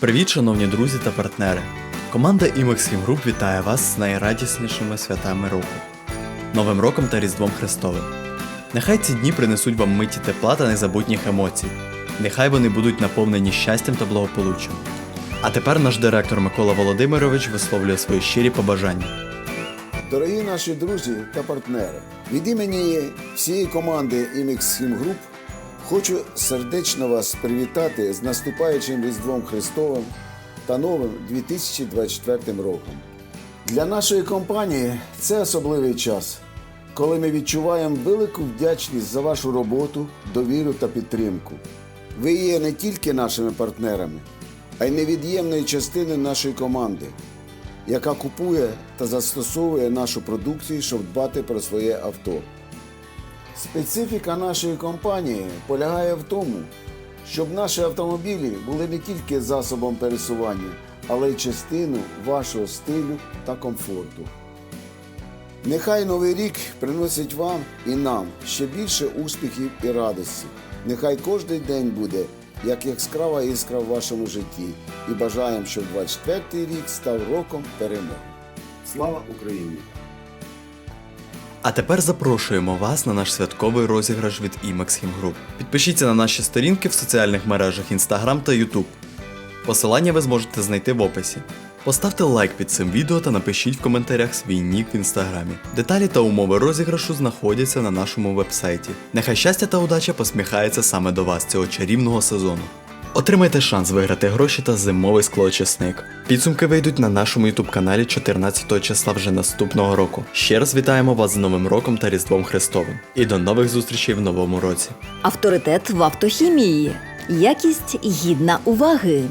Привіт, шановні друзі та партнери! Команда IMAX Film Group вітає вас з найрадіснішими святами року Новим роком та Різдвом Христовим. Нехай ці дні принесуть вам миті тепла та незабутніх емоцій. Нехай вони будуть наповнені щастям та благополуччям. А тепер наш директор Микола Володимирович висловлює свої щирі побажання. Дорогі наші друзі та партнери, від імені всієї команди IMX Film Group хочу сердечно вас привітати з наступаючим Різдвом Христовим та новим 2024 роком. Для нашої компанії це особливий час, коли ми відчуваємо велику вдячність за вашу роботу, довіру та підтримку. Ви є не тільки нашими партнерами, а й невід'ємною частиною нашої команди яка купує та застосовує нашу продукцію, щоб дбати про своє авто. Специфіка нашої компанії полягає в тому, щоб наші автомобілі були не тільки засобом пересування, але й частиною вашого стилю та комфорту. Нехай новий рік приносить вам і нам ще більше успіхів і радості. Нехай кожен день буде як яскрава іскра в вашому житті. І бажаємо, щоб 24 рік став роком перемоги. Слава Україні! А тепер запрошуємо вас на наш святковий розіграш від IMAX Film Group. Підпишіться на наші сторінки в соціальних мережах Instagram та YouTube. Посилання ви зможете знайти в описі. Поставте лайк під цим відео та напишіть в коментарях свій нік в інстаграмі. Деталі та умови розіграшу знаходяться на нашому вебсайті. Нехай щастя та удача посміхається саме до вас цього чарівного сезону. Отримайте шанс виграти гроші та зимовий склоочисник. Підсумки вийдуть на нашому YouTube каналі 14 числа вже наступного року. Ще раз вітаємо вас з Новим роком та Різдвом Христовим. І до нових зустрічей в новому році. Авторитет в автохімії. Якість гідна уваги.